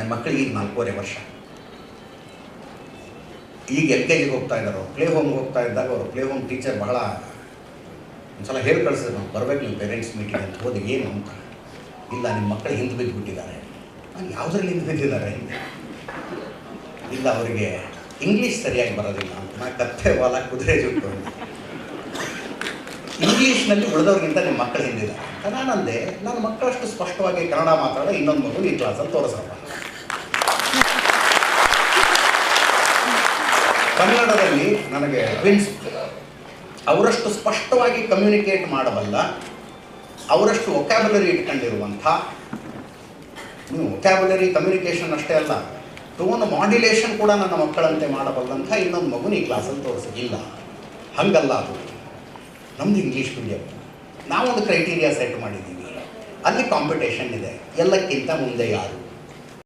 ನನ್ನ ಮಕ್ಕಳಿಗೆ ಈಗ ನಾಲ್ಕೂವರೆ ವರ್ಷ. ಈಗ ಎಲ್ ಕೆ ಜಿಗೆ ಹೋಗ್ತಾ ಇದ್ದಾರೆ ಪ್ಲೇ ಹೋಮ್ಗೆ ಹೋಗ್ತಾ ಇದ್ದಾಗ ಅವರು ಪ್ಲೇ ಹೋಮ್ ಟೀಚರ್ ಬಹಳ ಒಂದ್ಸಲ ಹೇಳಿ ಕಳಿಸಿದ್ರು ನಾವು ಬರಬೇಕು ನಿಮ್ಮ ಪೇರೆಂಟ್ಸ್ ಮೀಟಿಂಗ್ ಅಂತ. ಹೋದ, ಏನು ಅಂತ? ಇಲ್ಲ ನಿಮ್ಮ ಮಕ್ಕಳು ಹಿಂದೆ ಬಿದ್ದುಬಿಟ್ಟಿದ್ದಾರೆ ನಾನು ಯಾವುದ್ರಲ್ಲಿ ಹಿಂದೆ ಬಿದ್ದಿದ್ದಾರೆ? ಇಲ್ಲ, ಅವರಿಗೆ ಇಂಗ್ಲೀಷ್ ಸರಿಯಾಗಿ ಬರೋದಿಲ್ಲ ಅಂತ. ನಾ ಕತ್ತೆ, ವಾಲ, ಕುದುರೆ ಜುಟ್ಟು ಇಂಗ್ಲೀಷ್ನಲ್ಲಿ ಉಳಿದವ್ರಿಗಿಂತ ನಿಮ್ಮ ಮಕ್ಕಳು ಹಿಂದಿದ್ದಾರೆ ಅಂತ ಅಂದೆ ನನ್ನ ಮಕ್ಕಳಷ್ಟು ಸ್ಪಷ್ಟವಾಗಿ ಕನ್ನಡ ಮಾತಾಡೋ ಇನ್ನೊಂದು ಮಗು ಈ ಕ್ಲಾಸಲ್ಲಿ ತೋರಿಸಪ್ಪ. ಕನ್ನಡದಲ್ಲಿ ನನಗೆ ಟ್ವಿನ್ಸ್ ಅವರಷ್ಟು ಸ್ಪಷ್ಟವಾಗಿ ಕಮ್ಯುನಿಕೇಟ್ ಮಾಡಬಲ್ಲ, ಅವರಷ್ಟು ಒಕ್ಯಾಬುಲರಿ ಇಟ್ಕೊಂಡಿರುವಂಥ ಒಕ್ಯಾಬುಲರಿ ಕಮ್ಯುನಿಕೇಷನ್ ಅಷ್ಟೇ ಅಲ್ಲ ಟೋನ್ ಮಾಡ್ಯುಲೇಷನ್ ಕೂಡ ನನ್ನ ಮಕ್ಕಳಂತೆ ಮಾಡಬಲ್ಲಂಥ ಇನ್ನೊಂದು ಮಗುನ ಈ ಕ್ಲಾಸಲ್ಲಿ ತೋರಿಸಿಲ್ಲ ಹಂಗಲ್ಲ ಅದು. ನಮ್ಮದು ಇಂಗ್ಲೀಷ್ ಮೀಡಿಯಮ್ ನಾವೊಂದು ಕ್ರೈಟೀರಿಯಾ ಸೆಟ್ ಮಾಡಿದ್ದೀವಿ. ಅಲ್ಲಿ ಕಾಂಪಿಟೇಷನ್ ಇದೆ. ಎಲ್ಲಕ್ಕಿಂತ ಮುಂದೆ ಯಾರು?